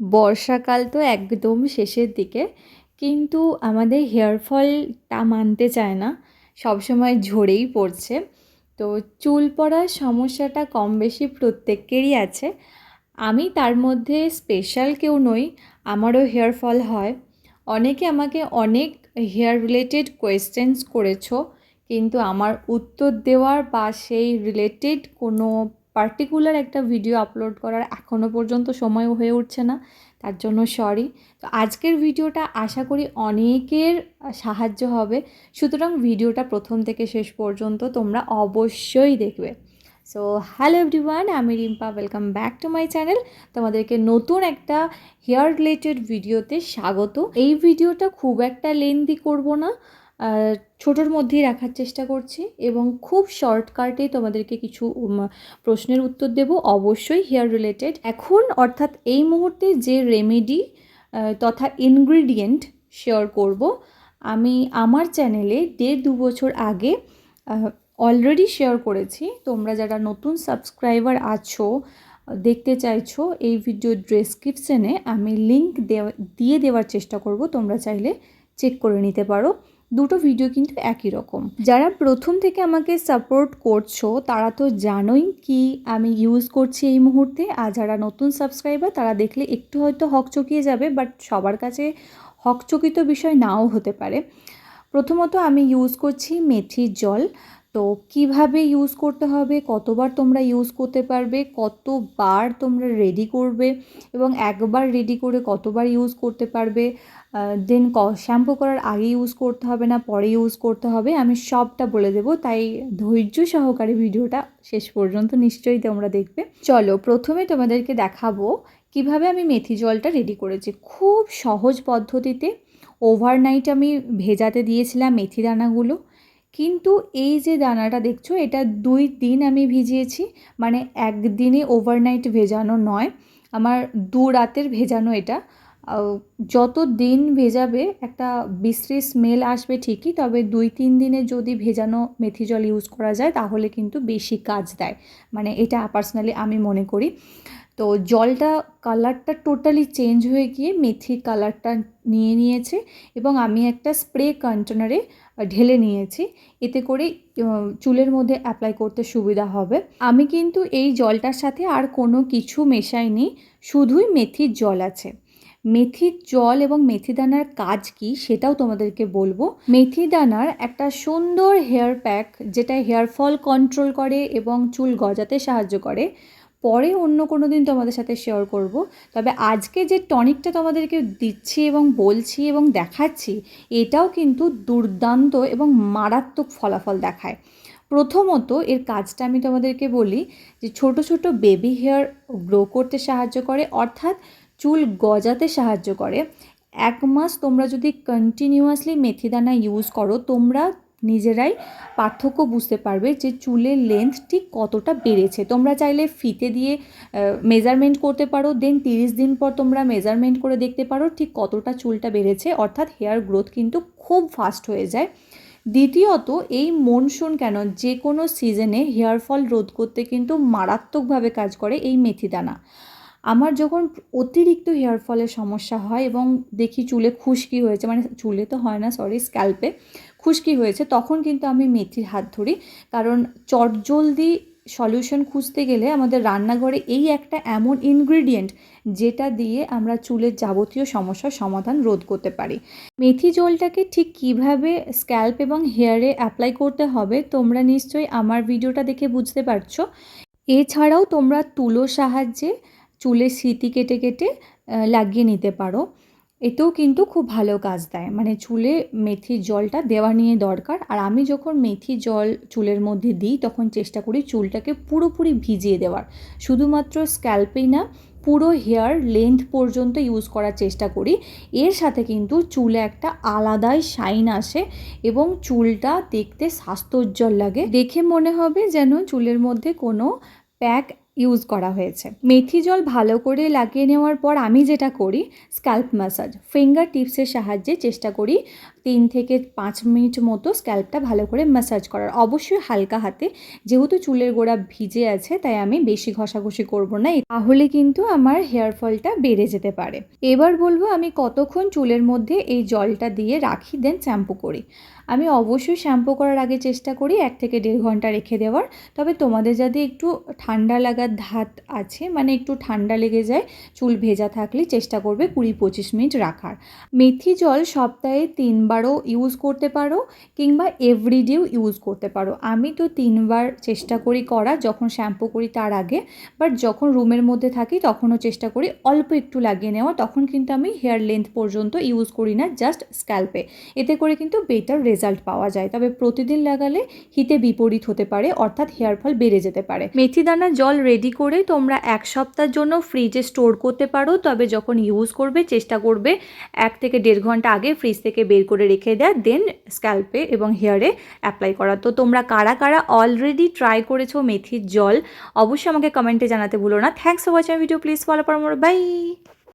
বর্ষাকাল তো একদম শেষের দিকে। কিন্তু আমাদের হেয়ার ফলটা মানতে চায় না। সবসময় ঝরেই পড়ছে। তো চুল পড়ার সমস্যাটা কম বেশি প্রত্যেকেরই আছে। আমি তার মধ্যে স্পেশাল কেউ নই, আমারও হেয়ার ফল হয়। অনেকে আমাকে অনেক হেয়ার রিলেটেড কোয়েশ্চেন্স করেছ, কিন্তু আমার উত্তর দেওয়ার বা সেই রিলেটেড কোনো পার্টিকুলার একটা ভিডিও আপলোড করার এখনও পর্যন্ত সময় হয়ে উঠছে না, তার জন্য সরি তো আজকের ভিডিওটা আশা করি অনেকের সাহায্য হবে। সুতরাং ভিডিওটা প্রথম থেকে শেষ পর্যন্ত তোমরা অবশ্যই দেখবে। সো হ্যালো এভরিওয়ান আমি Rimpa welcome back to my channel তোমাদেরকে নতুন একটা হেয়ার রিলেটেড ভিডিওতে স্বাগত। এই ভিডিওটা খুব একটা লেন্দি করব না। ছোটোর মধ্যেই রাখার চেষ্টা করছি এবং খুব শর্টকাটে তোমাদেরকে কিছু প্রশ্নের উত্তর দেব। অবশ্যই হেয়ার রিলেটেড এখন অর্থাৎ এই মুহূর্তে যে রেমেডি তথা ইনগ্রিডিয়েন্ট শেয়ার করব, আমি আমার চ্যানেলে দেড় দু বছর আগে অলরেডি শেয়ার করেছি। তোমরা যারা নতুন সাবস্ক্রাইবার আছো, দেখতে চাইছো এই ভিডিও ডেসক্রিপশনে আমি লিঙ্ক দিয়ে দেওয়ার চেষ্টা করব। তোমরা চাইলে চেক করে নিতে পারো। দুটো ভিডিও কিন্তু একই রকম। যারা প্রথম থেকে আমাকে সাপোর্ট করছ, তারা তো জানোই কি আমি ইউজ করছি এই মুহূর্তে। আর যারা নতুন সাবস্ক্রাইবার তারা দেখলে একটু হয়তো হকচকিয়ে যাবে বাট সবার কাছে হকচকিত বিষয় নাও হতে পারে। প্রথমত আমি ইউজ করছি মেথির জল। তো কীভাবে ইউজ করতে হবে? কতবার তোমরা ইউজ করতে পারবে? কতবার তোমরা রেডি করবে? এবং একবার রেডি করে কতবার ইউজ করতে পারবে? দেন শ্যাম্পু করার আগে ইউজ করতে হবে না? পরে ইউজ করতে হবে? আমি সবটা বলে দেবো। তাই ধৈর্য সহকারে ভিডিওটা শেষ পর্যন্ত নিশ্চয়ই তোমরা দেখবে। চলো, প্রথমে তোমাদেরকে দেখাবো কীভাবে আমি মেথি জলটা রেডি করেছি। খুব সহজ পদ্ধতিতে ওভারনাইট আমি ভেজাতে দিয়েছিলাম মেথি দানাগুলো। কিন্তু এই যে দানাটা দেখছ, এটা দুই দিন আমি ভিজিয়েছি। মানে একদিনে ওভারনাইট ভেজানো নয়, আমার দু রাতের ভেজানো এটা। যত দিন ভেজাবে, একটা বিশ্রী স্মেল আসবে ঠিকই, তবে দুই তিন দিনে যদি ভেজানো মেথি জল ইউজ করা যায়, তাহলে কিন্তু বেশি কাজ দেয়। মানে এটা পার্সোনালি আমি মনে করি। তো জলটা কালারটা টোটালি চেঞ্জ হয়ে গিয়ে মেথির কালারটা নিয়ে নিয়েছে, এবং আমি একটা স্প্রে কন্টেনারে ঢেলে নিয়েছি। এতে করে চুলের মধ্যে অ্যাপ্লাই করতে সুবিধা হবে। আমি কিন্তু এই জলটার সাথে আর কোনো কিছু মেশাইনি। শুধুই মেথির জল আছে। মেথির জল এবং মেথি দানার কাজ কি সেটাও তোমাদেরকে বলব। মেথি দানার একটা সুন্দর হেয়ার প্যাক যেটা হেয়ার ফল কন্ট্রোল করে এবং চুল গজাতে সাহায্য করে। পরে অন্য কোনো দিন তোমাদের সাথে শেয়ার করব। তবে আজকে যে টনিকটা তোমাদেরকে দিচ্ছি এবং বলছি এবং দেখাচ্ছি, এটাও কিন্তু দুর্দান্ত এবং মারাত্মক ফলাফল দেখায়। প্রথমত এর কাজটা আমি তোমাদেরকে বলি যে ছোট ছোট বেবি হেয়ার গ্রো করতে সাহায্য করে, অর্থাৎ চুল গজাতে সাহায্য করে। এক মাস তোমরা যদি কন্টিনিউয়াসলি মেথিদানা ইউজ করো, তোমরা নিজেরাই পার্থক্য বুঝতে পারবে যে চুলের লেন্থ ঠিক কতটা বেড়েছে। তোমরা চাইলে ফিতে দিয়ে মেজারমেন্ট করতে পারো দেন তিরিশ দিন পর তোমরা মেজারমেন্ট করে দেখতে পারো ঠিক কতটা চুলটা বেড়েছে, অর্থাৎ হেয়ার গ্রোথ কিন্তু খুব ফাস্ট হয়ে যায়। দ্বিতীয়ত, এই মনসুন কেন? যে কোনো সিজনে হেয়ার ফল রোধ করতে কিন্তু মারাত্মকভাবে কাজ করে এই মেথিদানা। আমার যখন অতিরিক্ত হেয়ার ফলের সমস্যা হয় এবং দেখি চুলে খুশকি হয়েছে মানে চুলে তো হয় না সরি স্ক্যাল্পে খুশকি হয়েছে, তখন কিন্তু আমি মেথির হাত ধরি। কারণ চটজলদি সলিউশন খুঁজতে গেলে আমাদের রান্নাঘরে এই একটা এমন ইনগ্রিডিয়েন্ট যেটা দিয়ে আমরা চুলের যাবতীয় সমস্যার সমাধান রোধ করতে পারি। মেথি জলটাকে ঠিক কীভাবে স্ক্যাল্প এবং হেয়ারে অ্যাপ্লাই করতে হবে তোমরা নিশ্চয়ই আমার ভিডিওটা দেখে বুঝতে পারছ। এছাড়াও তোমরা তুলোর সাহায্যে চুলের স্মৃতি কেটে কেটে লাগিয়ে নিতে পারো। এতেও কিন্তু খুব ভালো কাজ দেয়। মানে চুলে মেথির জলটা দেওয়া নিয়ে দরকার। আর আমি যখন মেথি জল চুলের মধ্যে দিই, তখন চেষ্টা করি চুলটাকে পুরোপুরি ভিজিয়ে দেওয়ার। শুধুমাত্র স্ক্যাল্পেই না, পুরো হেয়ার লেন্থ পর্যন্ত ইউজ করার চেষ্টা করি। এর সাথে কিন্তু চুলে একটা আলাদাই শাইন আসে এবং চুলটা দেখতে স্বাস্থ্যোজ্জ্বল লাগে। দেখে মনে হবে যেন চুলের মধ্যে কোনো প্যাক ইউজ করা হয়েছে। মেথি জল ভালো করে লাগিয়ে নেওয়ার পর আমি যেটা করি স্ক্যাল্প ম্যাসাজ ফিঙ্গার টিপসের সাহায্যে চেষ্টা করি তিন থেকে পাঁচ মিনিট মতো স্ক্যাল্পটা ভালো করে ম্যাসাজ করার। অবশ্যই হালকা হাতে, যেহেতু চুলের গোড়া ভিজে আছে, তাই আমি বেশি ঘষাঘষি করব না। তাহলে কিন্তু আমার হেয়ার ফলটা বেড়ে যেতে পারে। এবার বলব, আমি কতক্ষণ চুলের মধ্যে এই জলটা দিয়ে রাখি দেন শ্যাম্পু করি। আমি অবশ্যই শ্যাম্পু করার আগে চেষ্টা করি এক থেকে দেড় ঘণ্টা রেখে দেওয়ার। তবে তোমাদের যদি একটু ঠান্ডা লাগার ধাত আছে মানে একটু ঠান্ডা লেগে যায়, চুল ভেজা থাকলে চেষ্টা করবে কুড়ি পঁচিশ মিনিট রাখার। মেথি জল সপ্তাহে তিনবারও ইউজ করতে পারো, কিংবা এভরিডেও ইউজ করতে পারো। আমি তো তিনবার চেষ্টা করি করা, যখন শ্যাম্পু করি তার আগে বাট যখন রুমের মধ্যে থাকি তখনও চেষ্টা করি। অল্প একটু লাগিয়ে নেওয়া, তখন কিন্তু আমি হেয়ার লেন্থ পর্যন্ত ইউজ করি না জাস্ট স্ক্যাল্পে এতে করে কিন্তু বেটার রেজাল্ট পাওয়া যায়। তবে প্রতিদিন লাগালে হিতে বিপরীত হতে পারে, অর্থাৎ হেয়ার ফল বেড়ে যেতে পারে। মেথি দানা জল রেডি করে তোমরা এক সপ্তাহের জন্য ফ্রিজে স্টোর করতে পারো। তবে যখন ইউজ করবে, চেষ্টা করবে এক থেকে দেড় ঘণ্টা আগে ফ্রিজ থেকে বের করে রেখে দেওয়া দেন স্ক্যাল্পে এবং হেয়ারে অ্যাপ্লাই করা। তো তোমরা কারা কারা অলরেডি ট্রাই করেছ মেথির জল, অবশ্যই আমাকে কমেন্টে জানাতে ভুলো না। Thanks for watching video please follow করো বাই